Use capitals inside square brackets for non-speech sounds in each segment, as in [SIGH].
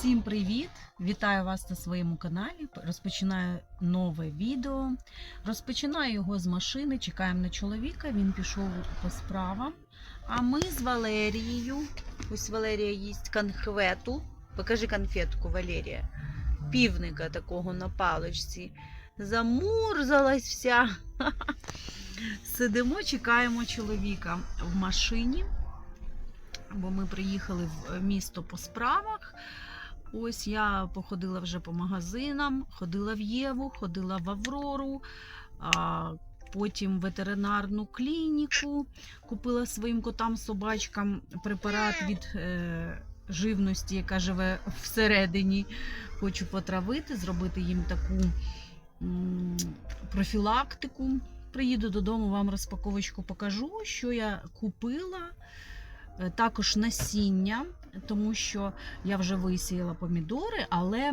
Всім привіт! Вітаю вас на своєму каналі. Розпочинаю нове відео. Розпочинаю його з машини. Чекаємо на чоловіка. Він пішов по справам. А ми з Валерією. Ось Валерія їсть конхвету. Покажи конфетку, Валерія. Півника такого на паличці. Замурзалась вся. [LAUGHS] Сидимо, чекаємо чоловіка в машині. Бо ми приїхали в місто по справах. Ось я походила вже по магазинам, ходила в Єву, ходила в Аврору, а потім ветеринарну клініку, купила своїм котам собачкам препарат від е, живності, яка живе всередині. Хочу потравити, зробити їм таку м, профілактику. Приїду додому, вам розпаковочку покажу, що я купила. Е, Також насіння, тому що я вже висіяла помідори, але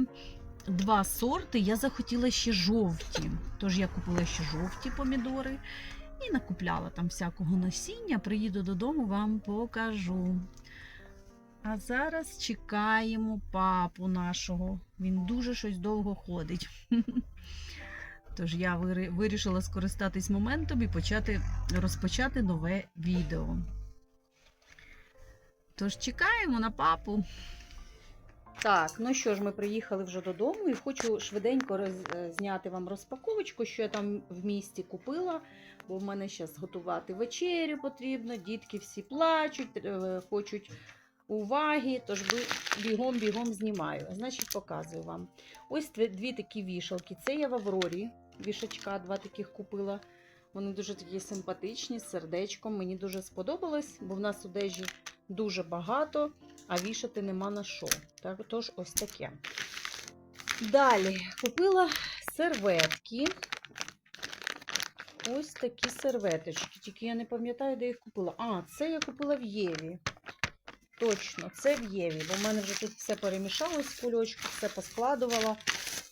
два сорти я захотіла ще жовті. Тож я купила ще жовті помідори і накупляла там всякого насіння. Приїду додому, вам покажу. А зараз чекаємо папу нашого. Він дуже щось довго ходить. [LAUGHS] Тож я вирішила скористатись моментом і почати розпочати нове відео. Тож чекаємо на папу. Так, ну що ж, ми приїхали вже додому і хочу швиденько роз- е, зняти вам розпаковочку, що я там в місті купила, бо в мене зараз готувати вечерю потрібно, дітки всі плачуть, е, хочуть уваги, тож бігом-бігом знімаю. Значить, показую вам. Ось дві, такі вішалки. Це я в Аврорі. Вішачка, два таких купила. Вони дуже такі симпатичні, з сердечком. Мені дуже сподобалось, бо в нас одежі дуже багато, а вішати нема на що. Так, тож ось таке. Далі купила серветки. Ось такі серветочки. Тільки я не пам'ятаю, де їх купила. А, це я купила в Єві. Точно, це в Єві, бо в мене вже тут все перемішалось в кульочку, все поскладувала.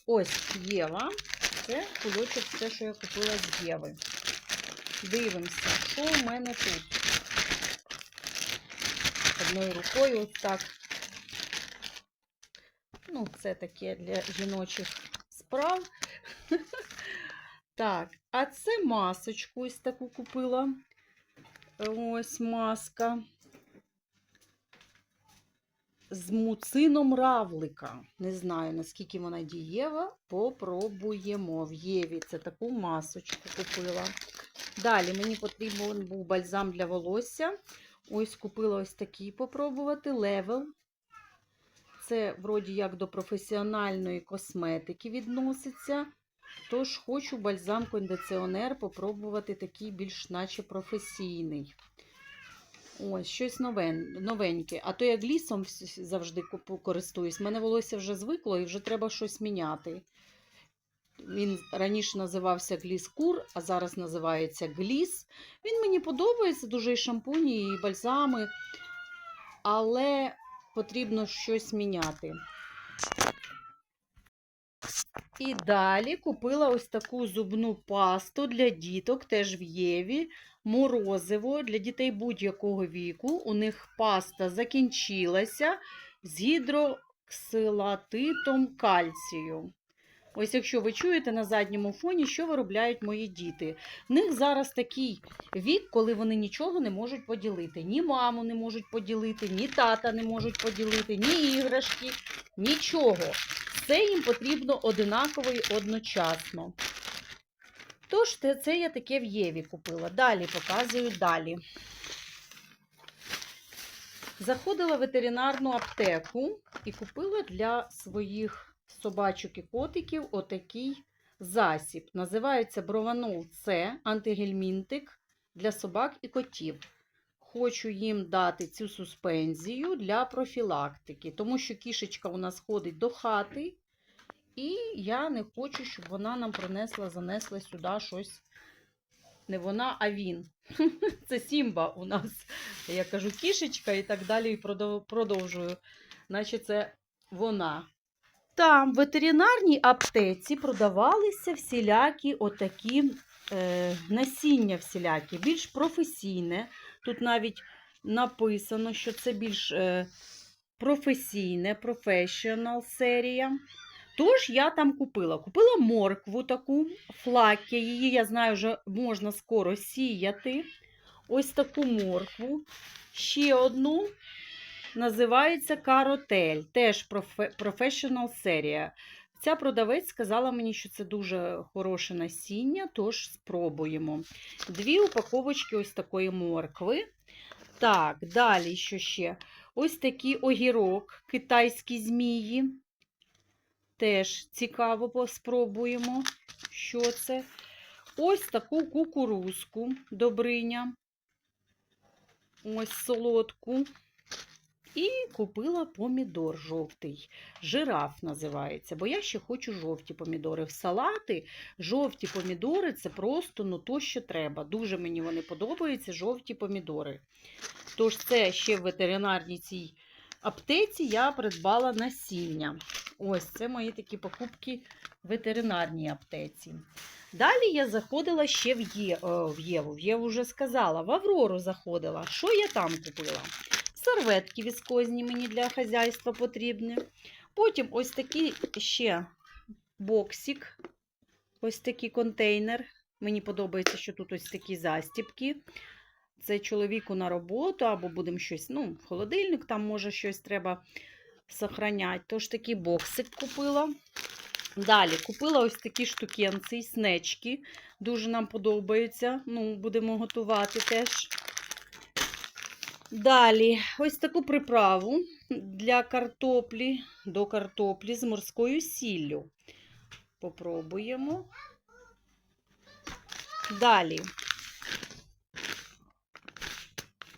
Ось Єва. Це кульочок, все, що я купила з Єви. Дивимося, що в мене тут. Одною рукою ось так. Ну, це таке для жіночих справ. [LAUGHS] Так, а це масочку ось таку купила. Ось маска. З муцином равлика. Не знаю, наскільки вона дієва. Попробуємо. В Єві це таку масочку купила. Далі мені потрібен був бальзам для волосся. Ось купила ось такий попробувати. Левел. Це вроді як до професіональної косметики відноситься. Тож хочу бальзам-кондиціонер попробувати такий більш наче професійний. Ось, щось новеньке. А то я глісом завжди користуюсь. Мене волосся вже звикло і вже треба щось міняти. Він раніше називався Гліскур, а зараз називається Гліс. Він мені подобається, дуже і шампуні, і бальзами, але потрібно щось міняти. І далі купила ось таку зубну пасту для діток, теж в Єві. Морозиво для дітей будь-якого віку. У них паста закінчилася з гідроксилатитом кальцію. Ось якщо ви чуєте на задньому фоні, що виробляють мої діти. В них зараз такий вік, коли вони нічого не можуть поділити. Ні маму не можуть поділити, ні тата не можуть поділити, ні іграшки, нічого. Все їм потрібно одинаково і одночасно. Тож, це я таке в Єві купила. Далі показую далі. Заходила в ветеринарну аптеку і купила для своїх собачок і котиків отакий засіб. Називається Брованол С, антигельмінтик для собак і котів. Хочу їм дати цю суспензію для профілактики, тому що кішечка у нас ходить до хати, і я не хочу, щоб вона нам принесла, занесла сюди щось. Не вона, а він. [LAUGHS] Це Сімба у нас. Я кажу кішечка і так далі, і продовжую. Наче це вона. Там в ветеринарній аптеці продавалися всілякі отакі е, насіння всілякі, більш професійне. Тут навіть написано, що це більш е, професійне, професіонал серія. Тож я там купила. Купила моркву таку, флакі. Її, я знаю, вже можна скоро сіяти. Ось таку моркву. Ще одну. Називається каротель. Теж профе- професіонал серія. Ця продавець сказала мені, що це дуже хороше насіння, тож спробуємо. Дві упаковочки ось такої моркви. Так, далі що ще? Ось такий огірок, китайські змії. Теж цікаво поспробуємо, що це. Ось таку кукурузку добриня. Ось солодку. І купила помідор жовтий. Жираф називається, бо я ще хочу жовті помідори. В салати жовті помідори це просто ну, то, що треба. Дуже мені вони подобаються, жовті помідори. Тож це ще в ветеринарній цій аптеці я придбала насіння. Ось це мої такі покупки в ветеринарній аптеці. Далі я заходила ще в, Є, о, в Єву. В Єву вже сказала, в Аврору заходила. Що я там купила? Серветки віскозні мені для хазяйства потрібні. Потім ось такий ще боксик, ось такий контейнер. Мені подобається, що тут ось такі застіпки. Це чоловіку на роботу, або будемо щось, ну, холодильник, там може щось треба сохраняти. Тож такий боксик купила. Далі купила ось такі штукенці, снечки. Дуже нам подобаються. Ну, будемо готувати теж. Далі, ось таку приправу для картоплі, до картоплі з морською сіллю. Попробуємо. Далі.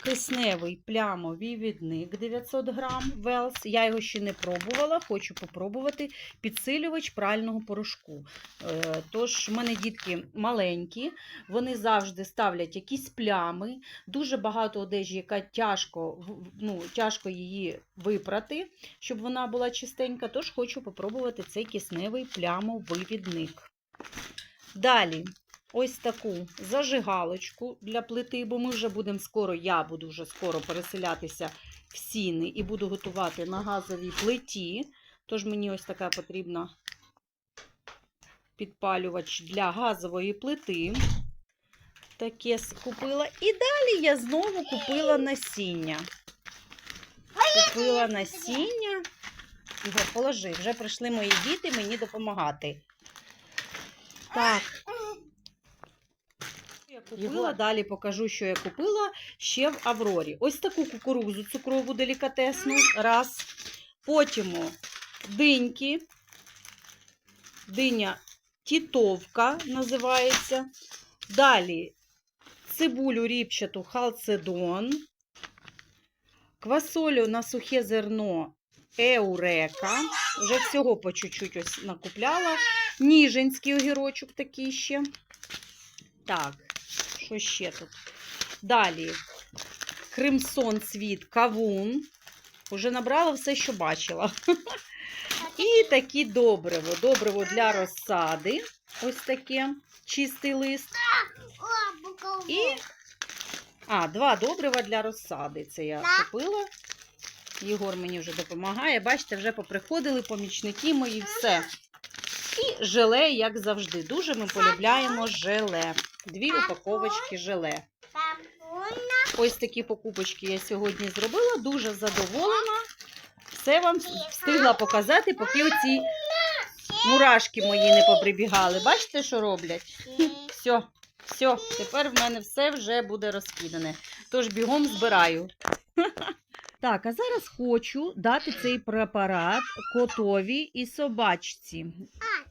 Кисневий плямовий відник 900 грам Велс. Я його ще не пробувала, хочу попробувати підсилювач прального порошку. Е, Тож, в мене дітки маленькі, вони завжди ставлять якісь плями, дуже багато одежі, яка тяжко, ну, тяжко її випрати, щоб вона була чистенька. Тож хочу попробувати цей кисневий плямовий відник. Далі ось таку зажигалочку для плити, бо ми вже будемо скоро, я буду вже скоро переселятися в сіни і буду готувати на газовій плиті. Тож мені ось така потрібна підпалювач для газової плити. Таке купила. І далі я знову купила насіння. Купила насіння. Його положи. Вже прийшли мої діти мені допомагати. Так. Купила, далі покажу, що я купила ще в Аврорі. Ось таку кукурузу цукрову делікатесну. Раз. Потім диньки. Диня тітовка називається. Далі цибулю ріпчату халцедон. Квасолю на сухе зерно еурека. Вже всього по чуть-чуть ось накупляла. Ніжинський огірочок такий ще. Так, що ще тут? Далі Кримсон цвіт, кавун. Уже набрала все, що бачила. І такі добриво. Добриво для розсади. Ось таке чистий лист. І а, два добрива для розсади. Це я купила. Єгор мені вже допомагає. Бачите, вже поприходили помічники мої, все. І желе, як завжди. Дуже ми полюбляємо желе. Дві упаковочки желе. Ось такі покупочки я сьогодні зробила. Дуже задоволена. Все вам встигла показати, поки оці мурашки мої не поприбігали. Бачите, що роблять? Все, все, тепер в мене все вже буде розкидане. Тож бігом збираю. [LAUGHS] Так, а зараз хочу дати цей препарат котові і собачці.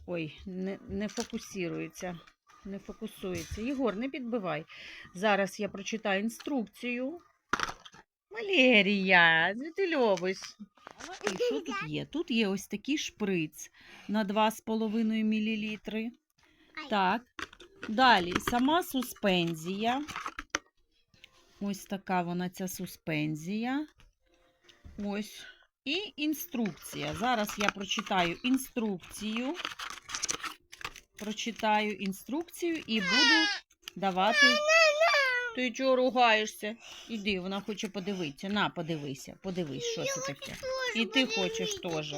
Ой, не, не фокусується. Не фокусується. Єгор, не підбивай. Зараз я прочитаю інструкцію. Валерія, ти любиш. І що тут є? Тут є ось такий шприц на 2,5 мл. Так. Далі сама суспензія. Ось така вона ця суспензія. Ось. І інструкція. Зараз я прочитаю інструкцію. Прочитаю інструкцію і буду давати Ти чого ругаєшся? Іди, вона хоче подивитися. На, подивися, подивись, що це таке. І ти хочеш теж.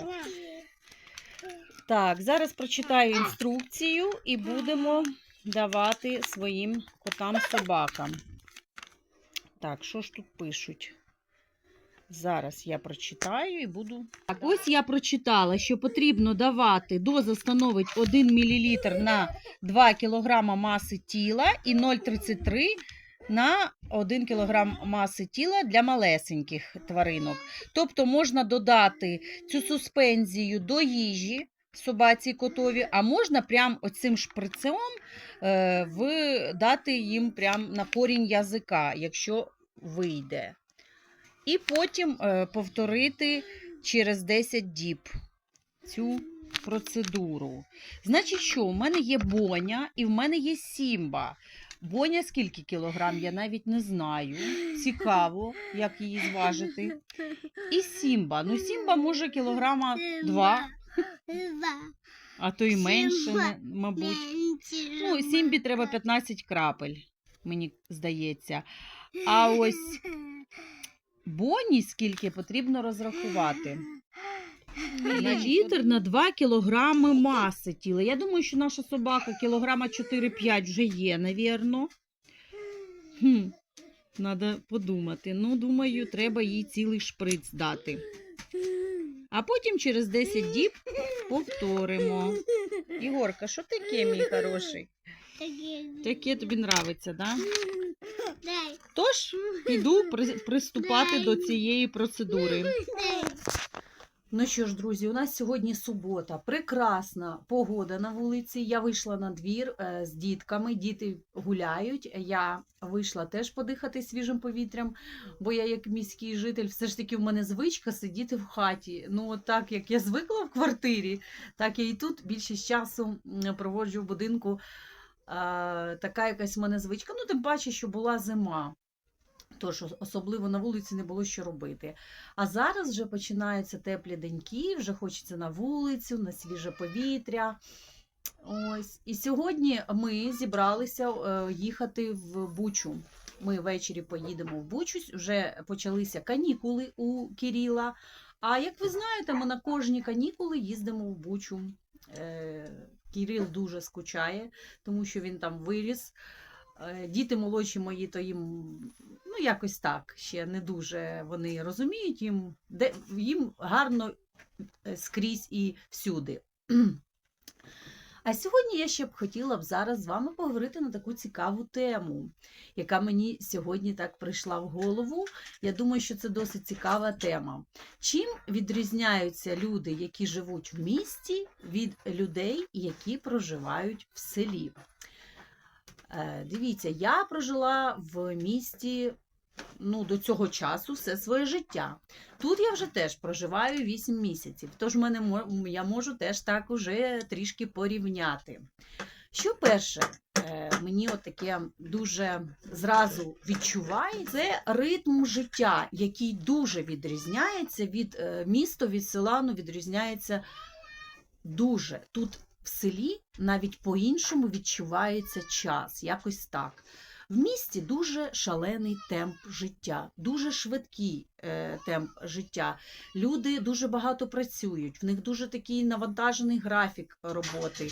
Так, зараз прочитаю інструкцію і будемо давати своїм котам-собакам. Так, що ж тут пишуть? Зараз я прочитаю і буду. Так, ось я прочитала, що потрібно давати, доза становить 1 мл на 2 кг маси тіла і 0,33 на 1 кг маси тіла для малесеньких тваринок. Тобто можна додати цю суспензію до їжі собаці котові, а можна прям оцим шприцем е, в, дати їм прям на корінь язика, якщо вийде. І потім е, повторити через 10 діб цю процедуру. Значить, що у мене є боня і в мене є сімба. Боня скільки кілограм, я навіть не знаю. Цікаво, як її зважити. І сімба. Ну, сімба може кілограма два, а то й менше, мабуть. Ну, сімбі треба 15 крапель, мені здається. А ось Боні скільки потрібно розрахувати? На літр на 2 кілограми маси тіла. Я думаю, що наша собака кілограма 4-5 вже є, навірно. Хм, Надо подумати. Ну, думаю, треба їй цілий шприц дати. А потім через 10 діб повторимо. Ігорка, що таке, мій хороший? Таке тобі нравиться, да? Тож піду при- приступати до цієї процедури. Ну що ж, друзі, у нас сьогодні субота. Прекрасна погода на вулиці. Я вийшла на двір е, з дітками. Діти гуляють. Я вийшла теж подихати свіжим повітрям, бо я, як міський житель, все ж таки в мене звичка сидіти в хаті. Ну, от так як я звикла в квартирі, так я і тут більшість часу м, проводжу в будинку. Е, така якась в мене звичка. Ну, тим паче, що була зима. Тож особливо на вулиці не було що робити. А зараз вже починаються теплі деньки, вже хочеться на вулицю, на свіже повітря. Ось. І сьогодні ми зібралися е, їхати в Бучу. Ми ввечері поїдемо в Бучу. Вже почалися канікули у Кіріла. А як ви знаєте, ми на кожні канікули їздимо в Бучу. Кірил дуже скучає, тому що він там виріс. Е, Діти молодші мої, то їм ну якось так ще не дуже вони розуміють, їм, де, їм гарно е, скрізь і всюди. А сьогодні я ще б хотіла б зараз з вами поговорити на таку цікаву тему, яка мені сьогодні так прийшла в голову. Я думаю, що це досить цікава тема. Чим відрізняються люди, які живуть в місті, від людей, які проживають в селі? Е, Дивіться, я прожила в місті ну, до цього часу все своє життя. Тут я вже теж проживаю 8 місяців, тож мене, я можу теж так уже трішки порівняти. Що перше, е, мені таке дуже зразу відчуває, це ритм життя, який дуже відрізняється від е, міста, від села, ну, відрізняється дуже. Тут в селі навіть по-іншому відчувається час, якось так. В місті дуже шалений темп життя, дуже швидкий темп життя. Люди дуже багато працюють, в них дуже такий навантажений графік роботи.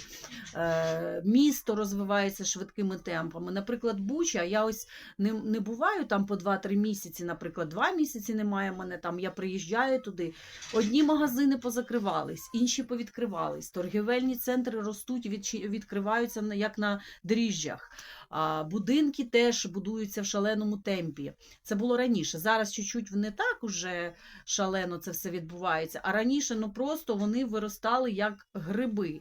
Е, місто розвивається швидкими темпами. Наприклад, Буча, я ось не, не буваю там по 2-3 місяці, наприклад, 2 місяці немає мене там. Я приїжджаю туди. Одні магазини позакривались, інші повідкривались. Торгівельні центри ростуть, відкриваються як на дріжджах. Будинки теж будуються в шаленому темпі. Це було раніше. Зараз чуть-чуть не так уже шалено це все відбувається. А раніше ну просто вони виростали як гриби.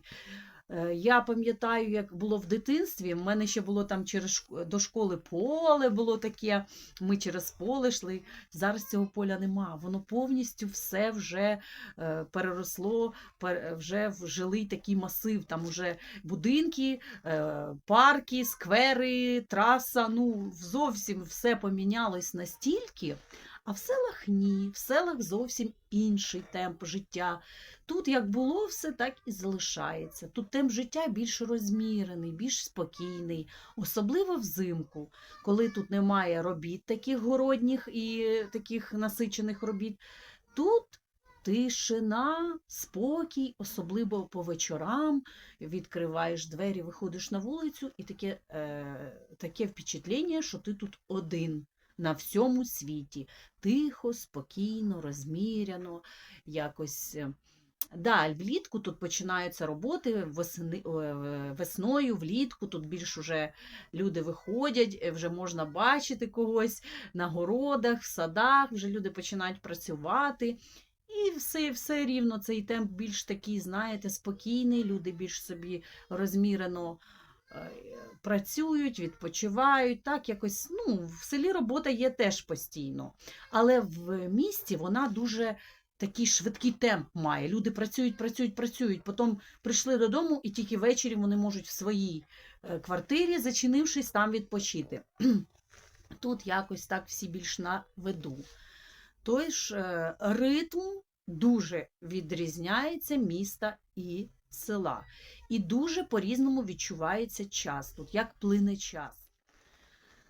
Е, Я пам'ятаю, як було в дитинстві. в мене ще було там через до школи поле було таке. Ми через поле йшли. Зараз цього поля нема. Воно повністю все вже е, переросло, вже в жилий такий масив. Там уже будинки, е, парки, сквери, траса. Ну, зовсім все помінялось настільки. А в селах ні, в селах зовсім інший темп життя. Тут як було все, так і залишається. Тут темп життя більш розмірений, більш спокійний, особливо взимку, коли тут немає робіт таких городніх і таких насичених робіт. Тут тишина, спокій, особливо по вечорам. Відкриваєш двері, виходиш на вулицю, і таке, е, таке впечатлення, що ти тут один на всьому світі. Тихо, спокійно, розміряно, якось. е, Да, влітку тут починаються роботи восени, е, весною, влітку тут більш уже люди виходять, е, вже можна бачити когось на городах, в садах, вже люди починають працювати. І все, все рівно цей темп більш такий, знаєте, спокійний, люди більш собі розмірено працюють, відпочивають. Так, якось, ну, в селі робота є теж постійно. Але в місті вона дуже такий швидкий темп має. Люди працюють, працюють, працюють. Потім прийшли додому, і тільки ввечері вони можуть в своїй е, квартирі, зачинившись, там відпочити. [CLEARS THROAT] Тут якось так всі більш на виду. Той ж е, ритм дуже відрізняється міста і села. І дуже по-різному відчувається час тут, як плине час.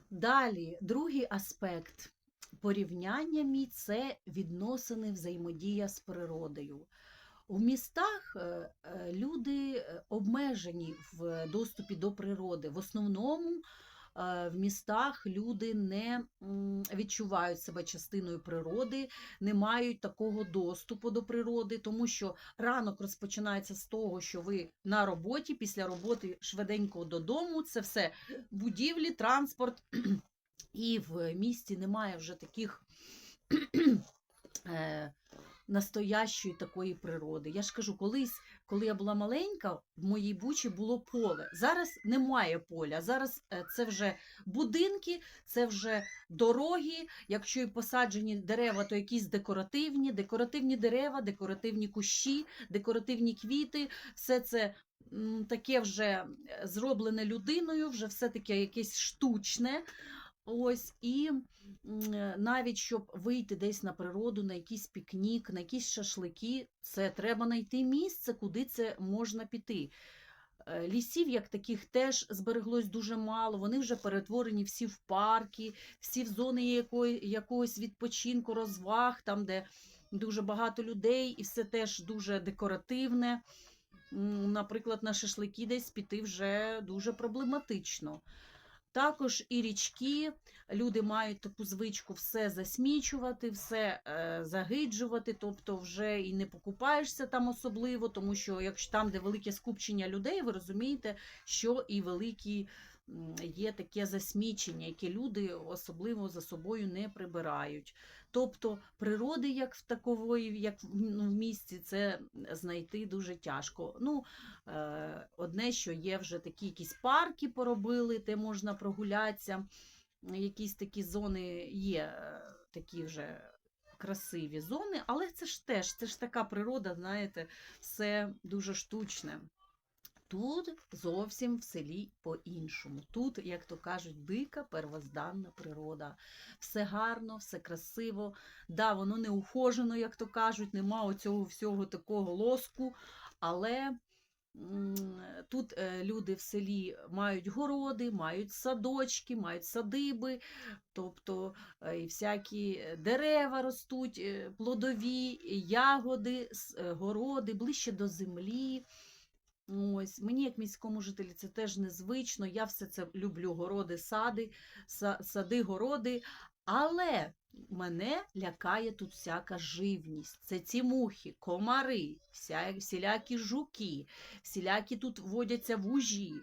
Далі, другий аспект порівняння мій це відносини взаємодія з природою. У містах е, е, люди е, обмежені в доступі до природи. В основному в містах люди не відчувають себе частиною природи, не мають такого доступу до природи, тому що ранок розпочинається з того, що ви на роботі, після роботи швиденько додому, це все будівлі, транспорт. [CLEARS THROAT] І в місті немає вже таких [CLEARS THROAT] е, настоящої такої природи. Я ж кажу, колись, коли я була маленька, в моїй бучі було поле. Зараз немає поля. Зараз е, це вже будинки, це вже дороги. Якщо і посаджені дерева, то якісь декоративні, декоративні дерева, декоративні кущі, декоративні квіти. Все це таке вже е, зроблене людиною, вже все таке якесь штучне. Ось і е, навіть щоб вийти десь на природу, на якийсь пікнік, на якісь шашлики, це треба знайти місце, куди це можна піти. Е, Лісів, як таких, теж збереглось дуже мало. Вони вже перетворені всі в парки, всі в зони якої, якогось відпочинку, розваг, там, де дуже багато людей, і все теж дуже декоративне. Наприклад, на шашлики десь піти вже дуже проблематично. Також і річки, люди мають таку звичку все засмічувати, все е, загиджувати, тобто вже і не покупаєшся там особливо, тому що якщо там, де велике скупчення людей, ви розумієте, що і великі є таке засмічення, яке люди особливо за собою не прибирають. Тобто природи, як в такової, як в ну, місті, це знайти дуже тяжко. Ну, Е, Одне, що є вже такі якісь парки поробили, де можна прогулятися. Якісь такі зони є, е, такі вже красиві зони, але це ж теж це ж така природа, знаєте, все дуже штучне. Тут зовсім в селі по-іншому. Тут, як то кажуть, дика первозданна природа. Все гарно, все красиво. Да, воно не ухожено, як то кажуть, нема оцього всього такого лоску, але тут е, люди в селі мають городи, мають садочки, мають садиби, тобто е, і всякі дерева ростуть, е, плодові, ягоди, е, городи, ближче до землі. Ось, мені, як міському жителі, це теж незвично. Я все це люблю, городи, сади, сади, городи. Але мене лякає тут всяка живність. Це ці мухи, комари, вся, всілякі жуки, всілякі тут водяться вужі.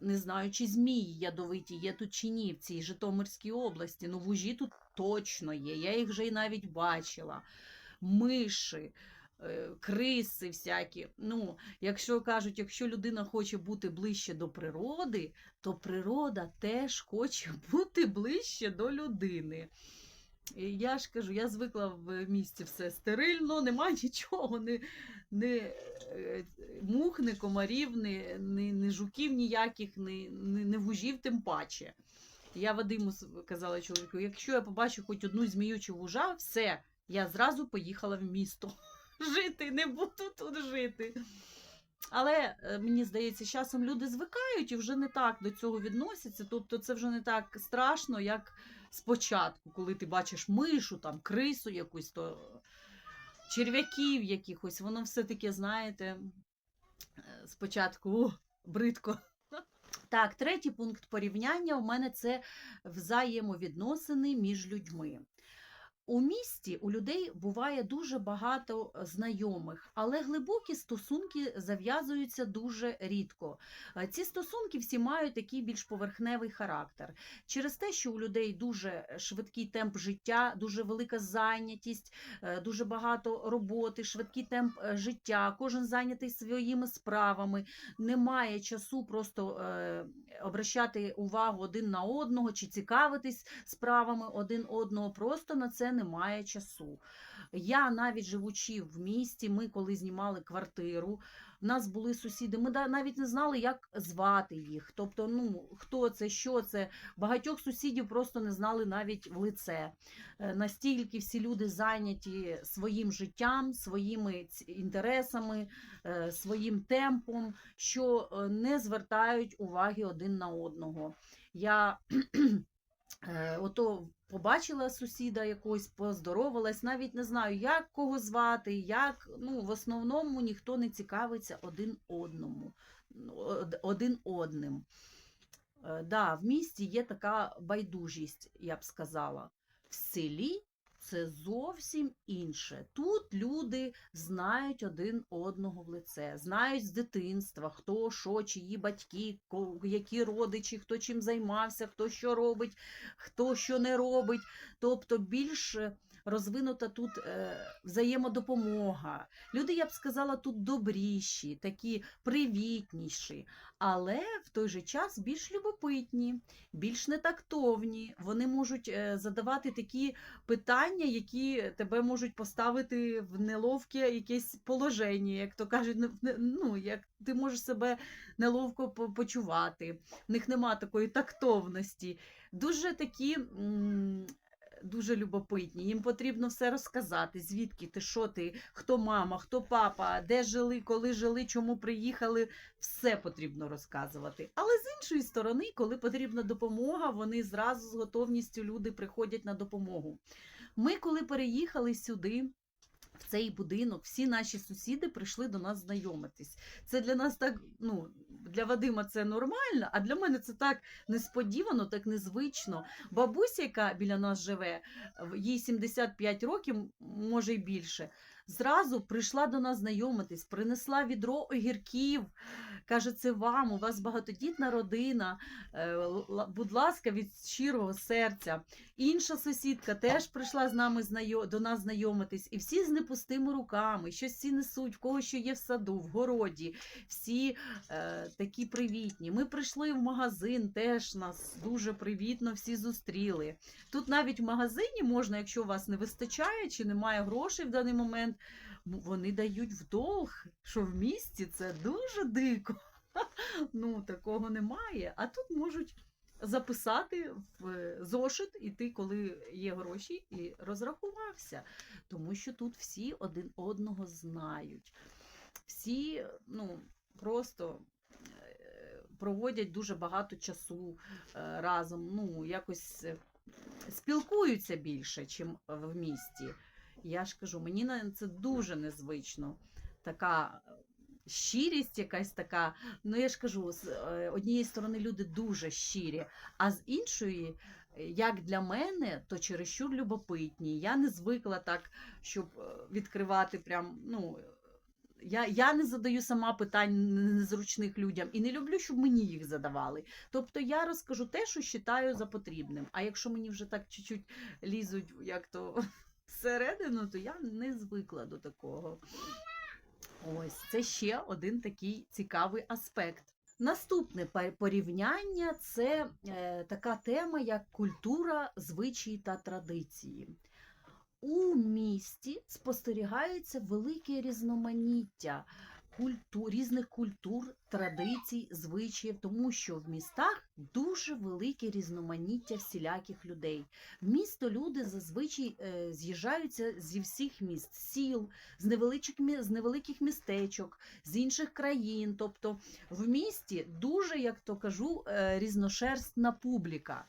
Не знаю, чи змії ядовиті є тут чи ні в цій Житомирській області. Ну, вужі тут точно є. Я їх вже й навіть бачила. Миші, криси всякі. Ну, якщо кажуть, якщо людина хоче бути ближче до природи, то природа теж хоче [LAUGHS] бути ближче до людини. І Я ж кажу, я звикла в місті все стерильно, нема [LAUGHS] нічого, не, не е, мух, не комарів, не, не, не жуків ніяких, не, не, не вужів тим паче. Я Вадиму казала чоловіку, якщо я побачу хоч одну зміючу вужа, все, я зразу поїхала в місто. Жити, не буду тут жити. Але е, мені здається, часом люди звикають і вже не так до цього відносяться. Тобто це вже не так страшно, як спочатку, коли ти бачиш мишу, там, крису якусь, то черв'яків якихось, воно все таке, знаєте, е, спочатку бридко. Так, третій пункт порівняння у мене це взаємовідносини між людьми. У місті у людей буває дуже багато знайомих, але глибокі стосунки зав'язуються дуже рідко. Е, Ці стосунки всі мають такий більш поверхневий характер. Через те, що у людей дуже швидкий темп життя, дуже велика зайнятість, е, дуже багато роботи, швидкий темп е, життя, кожен зайнятий своїми справами, немає часу просто е, обращати увагу один на одного чи цікавитись справами один одного. Просто на це немає часу. Я навіть живучи в місті, ми коли знімали квартиру, в нас були сусіди, ми навіть не знали, як звати їх. Тобто, ну хто це, що це. Багатьох сусідів просто не знали навіть в лице. Е, Настільки всі люди зайняті своїм життям, своїми інтересами, е, своїм темпом, що е, не звертають уваги один на одного. Я ото побачила сусіда якогось, поздоровалась, навіть не знаю, як кого звати, як ну, в основному ніхто не цікавиться один одному, один одним. Е, Да, в місті є така байдужість, я б сказала. В селі це зовсім інше. Тут люди знають один одного в лице, знають з дитинства, хто що, чиї батьки, які родичі, хто чим займався, хто що робить, хто що не робить. Тобто більш е, розвинута тут е, взаємодопомога. Люди, я б сказала, тут добріші, такі привітніші, але в той же час більш любопитні, більш нетактовні. Вони можуть е, задавати такі питання, які тебе можуть поставити в неловке якесь положення, як то кажуть, не- ну, як ти можеш себе неловко по- почувати. В них нема такої тактовності. Дуже такі. Дуже любопитні, їм потрібно все розказати, звідки ти, що ти, хто мама, хто папа, де жили, коли жили, чому приїхали, все потрібно розказувати. Але з іншої сторони, коли потрібна допомога, вони зразу з готовністю люди приходять на допомогу. Ми, коли переїхали сюди. В цей будинок всі наші сусіди прийшли до нас знайомитись. Це для нас так, ну для Вадима це нормально, а для мене це так несподівано, так незвично. Бабуся, яка біля нас живе, їй 75 років, може й більше, зразу прийшла до нас знайомитись, принесла відро огірків. Каже, це вам, у вас багатодітна родина. е, Будь ласка, від щирого серця. Інша сусідка теж прийшла з нами до нас знайомитись, і всі з непустими руками, щось всі несуть, в кого що є в саду, в городі, всі е, такі привітні. Ми прийшли в магазин, теж нас дуже привітно всі зустріли. Тут навіть в магазині можна, якщо у вас не вистачає чи немає грошей в даний момент, вони дають в долг, що в місті це дуже дико. [LAUGHS] Ну, такого немає. А тут можуть записати в зошит, і ти, коли є гроші, і розрахувався. Тому що тут всі один одного знають. Всі, ну, просто. е, Проводять дуже багато часу е, разом, ну, якось е, спілкуються більше, ніж в місті. Я ж кажу, мені на це дуже незвично. Така е, щирість, якась така. Ну, я ж кажу, з е, однієї сторони люди дуже щирі, а з іншої, е, як для мене, то чересчур любопитні. Я не звикла так, щоб відкривати прям, ну. Я, я не задаю сама питань незручних людям і не люблю, щоб мені їх задавали. Тобто я розкажу те, що вважаю за потрібним. А якщо мені вже так чуть-чуть лізуть, як то всередину, то я не звикла до такого. Ось це ще один такий цікавий аспект. Наступне порівняння це е, така тема, як культура, звичаї та традиції. У місті спостерігається велике різноманіття культур, різних культур, традицій, звичаїв, тому що в містах дуже велике різноманіття всіляких людей. В місто люди зазвичай е, з'їжджаються зі всіх міст, сіл, з невеличких, з невеликих містечок, з інших країн. Тобто в місті дуже, як то кажу, е, різношерстна публіка.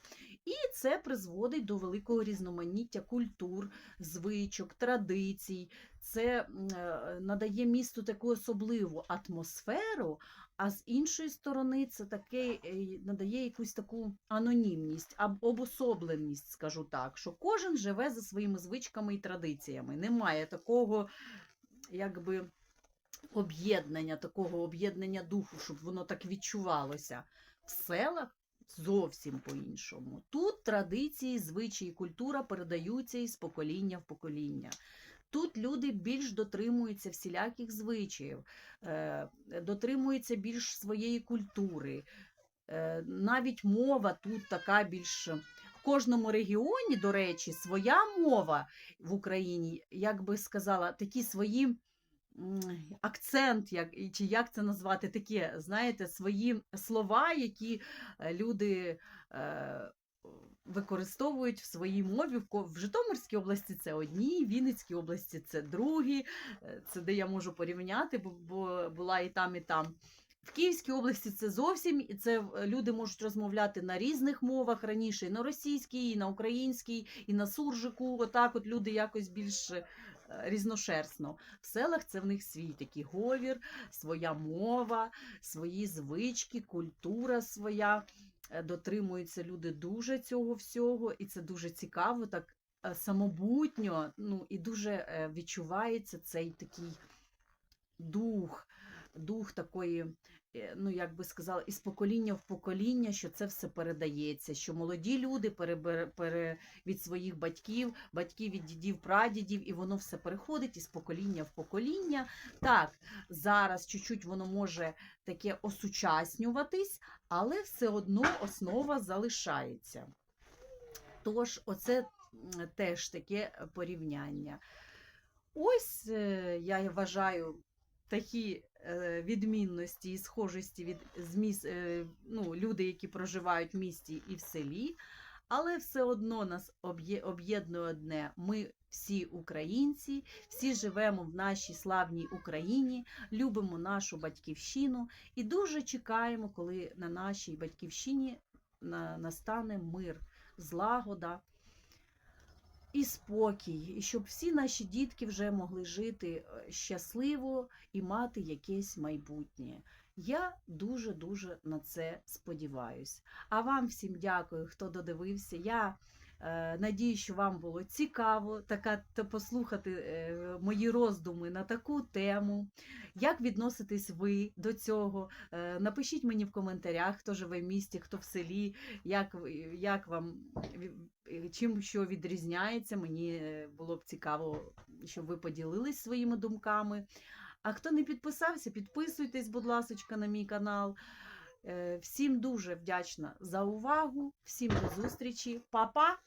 І це призводить до великого різноманіття культур, звичок, традицій. Це е, надає місту таку особливу атмосферу, а з іншої сторони, це таке е, надає якусь таку анонімність, аб- обособленість, скажу так, що кожен живе за своїми звичками і традиціями. Немає такого, якби. Об'єднання, такого об'єднання духу, щоб воно так відчувалося. В селах зовсім по-іншому. Тут традиції, звичаї, культура передаються із покоління в покоління. Тут люди більш дотримуються всіляких звичаїв, е, дотримуються більш своєї культури. Е, навіть мова тут така більш. В кожному регіоні, до речі, своя мова в Україні, як би сказала, такі свої акцент, як, чи як це назвати, такі, знаєте, свої слова, які е, люди е, використовують в своїй мові. В Житомирській області це одні, в Вінницькій області це другі. Е, Це де я можу порівняти, бо, була і там, і там. В Київській області це зовсім і це люди можуть розмовляти на різних мовах раніше, і на російській, і на українській, і на суржику. Отак, от люди якось більш е, різношерстно. В селах це в них свій такий говір, своя мова, свої звички, культура своя. Е, Дотримуються люди дуже цього всього, і це дуже цікаво, так е, самобутньо. Ну і дуже е, відчувається цей такий дух, дух такої, е, ну як би сказала, із покоління в покоління, що це все передається, що молоді люди перебере, пере, від своїх батьків, батьки від дідів, прадідів, і воно все переходить із покоління в покоління. Так, зараз чуть-чуть воно може таке осучаснюватись, але все одно основа залишається. Тож, оце теж таке порівняння. Ось е, я вважаю такі е, відмінності і схожості від зміс, е, ну, люди, які проживають в місті і в селі, але все одно нас об'єднує одне. Ми всі українці, всі живемо в нашій славній Україні, любимо нашу батьківщину і дуже чекаємо, коли на нашій батьківщині настане мир, злагода і спокій, і щоб всі наші дітки вже могли жити е, щасливо і мати якесь майбутнє. Я дуже-дуже на це сподіваюсь. А вам всім дякую, хто додивився. Я надію, що вам було цікаво така, та послухати е, мої роздуми на таку тему. Як відноситесь ви до цього? Е, напишіть мені в коментарях, хто живе в місті, хто в селі, як, як вам е, чим що відрізняється. Мені е, було б цікаво, щоб ви поділились своїми думками. А хто не підписався, підписуйтесь, будь ласка, на мій канал. Е, Всім дуже вдячна за увагу, всім до зустрічі, Па-па!